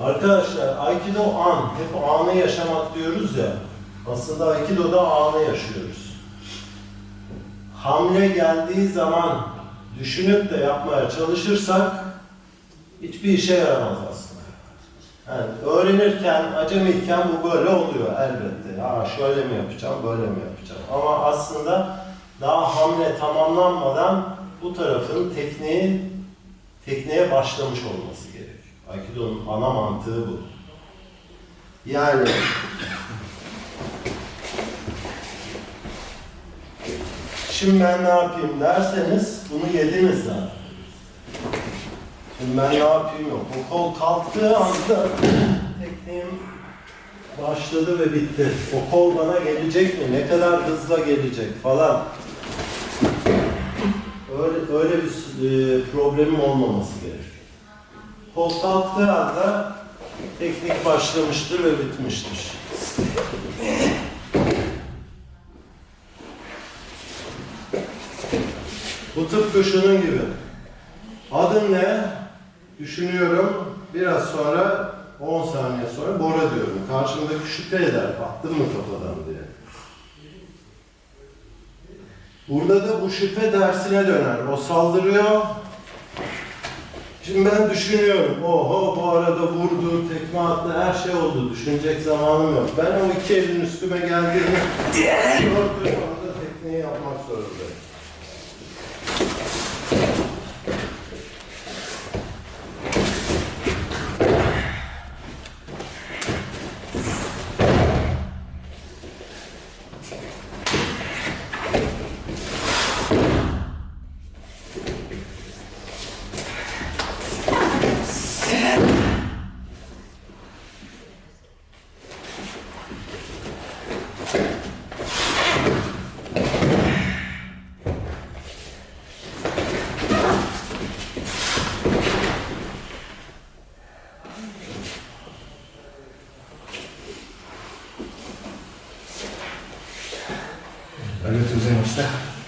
Arkadaşlar Aikido an, hep anı yaşamak diyoruz ya. Aslında Aikido'da anı yaşıyoruz. Hamle geldiği zaman düşünüp de yapmaya çalışırsak hiçbir işe yaramaz aslında. Yani öğrenirken, acemiyken bu böyle oluyor elbette. Ya şöyle mi yapacağım, böyle mi yapacağım? Ama aslında daha hamle tamamlanmadan bu tarafın tekniği tekniğe başlamış olması gerek. Aikido'nun ana mantığı bu. Yani şimdi ben ne yapayım derseniz bunu yediniz zaten. Şimdi ben ne yapayım yok. O kol kalktığı anda tekniğim başladı ve bitti. O kol bana gelecek mi? Ne kadar hızla gelecek falan. Öyle, öyle bir e, problemim olmaması gerekiyor. Kol kalktığı teknik başlamıştır ve bitmiştir. Bu tıpkı şunun gibi. Adın ne? Düşünüyorum. Biraz sonra 10 saniye sonra Bora diyorum. Karşımdaki şüphe eder. Baktın mı kafadan diye. Burada da bu şüphe dersine döner. O saldırıyor. Şimdi ben düşünüyorum. Oho bu arada vurdu, tekme attı, her şey oldu. Düşünecek zamanım yok. Ben o iki elin üstüme geldiğini gördüğüm anda tekneyi yapmak zorundayım. ありがとうございました。